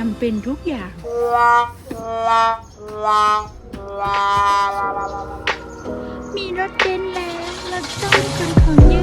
camping rút già mi rất tên là là trong cần khẩn như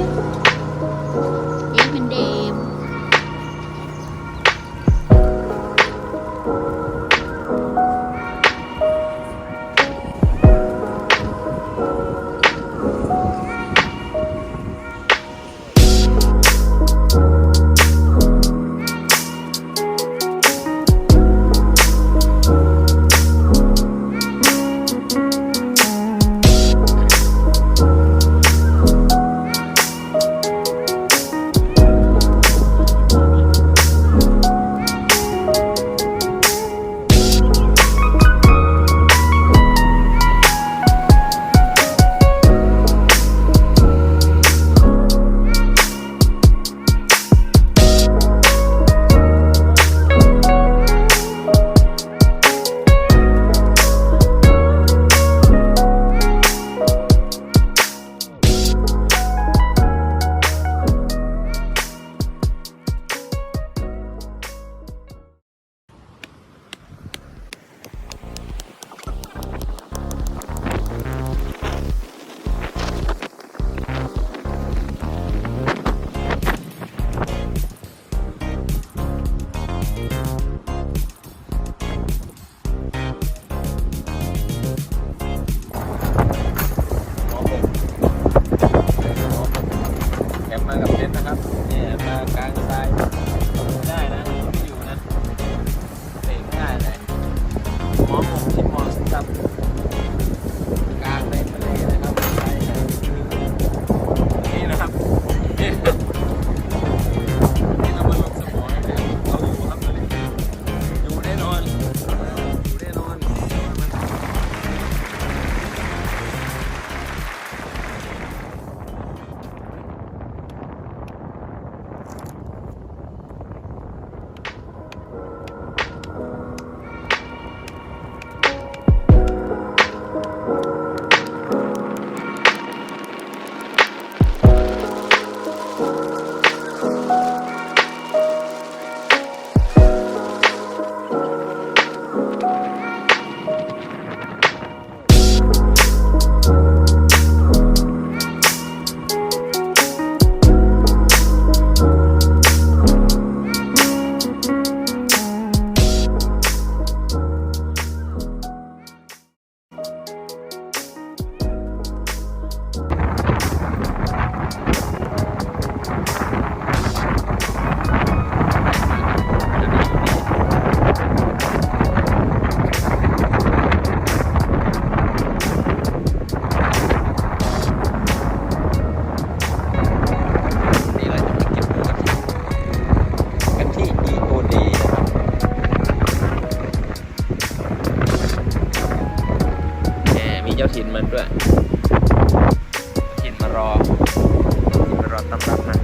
ตำรับนะ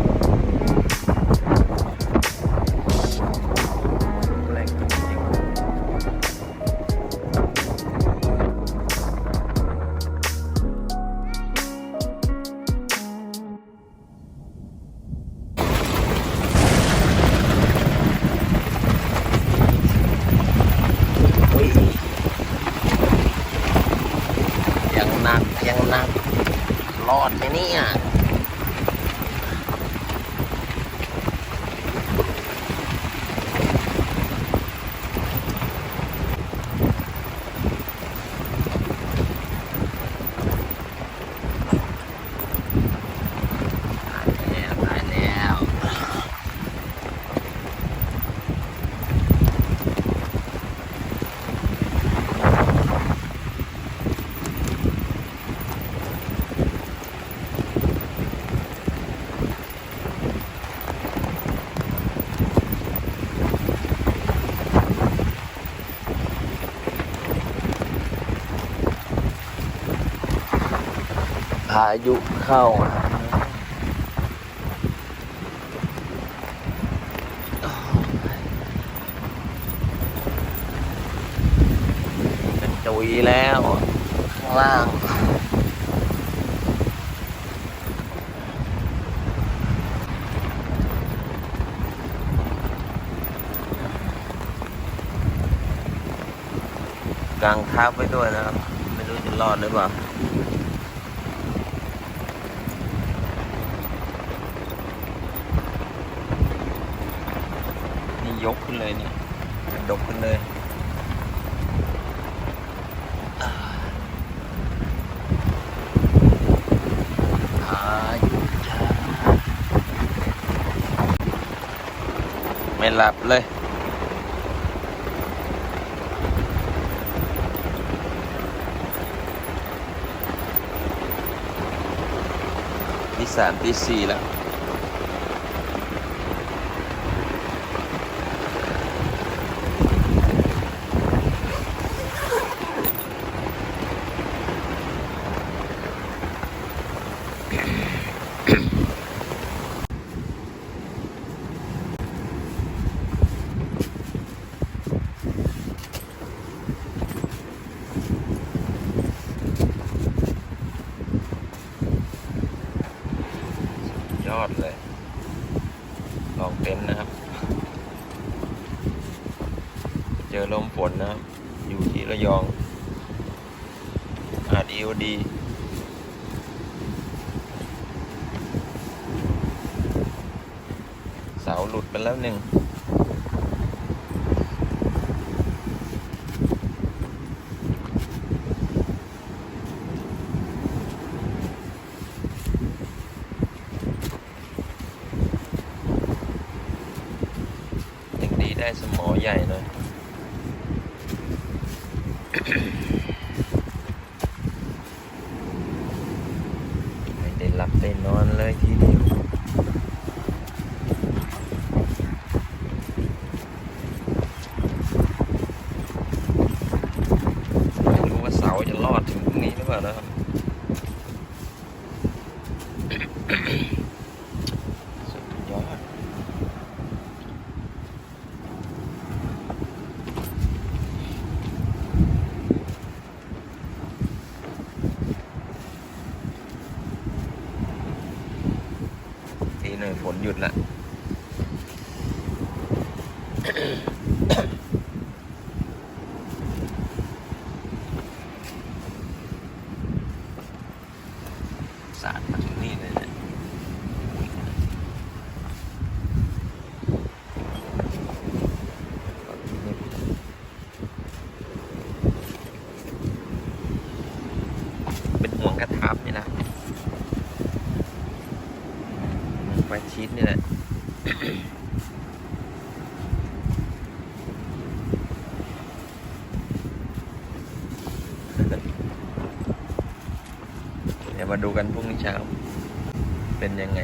แรงจยังนักยังนักรอดไหมเนี่ยายุเข้าจุยแล้ว ข้างล่างกางท้าไปด้วยนะครับ ไม่รู้จะรอดหรือเปล่า ยกขึ้นเลยนี่กระดกขึ้นเลยไม่หลับเลยที่สามที่สี่แล้ว ยอดเลย ลองเต็นท์นะครับ เจอลมฝนนะครับ อยู่ที่ระยอง อาดีโอดีเสาหลุดไปแล้วหนึ่งดีได้สมอใหญ่หน่อย ไม่ได้หลับได้นอนเลยทีเดียว ไม่รู้ว่าเสา จะรอดถึงตรงนี้หรือเปล่านะครับสุดยอดทีหนึ่งฝนหยุดละสาดมาถึงนี่เลยเนี่ยเป็นห่วงกระทับนี่นะไฟชีสนี่แหละ เดี๋ยว มาดูกันพรุ่งนี้เช้า เป็นยังไง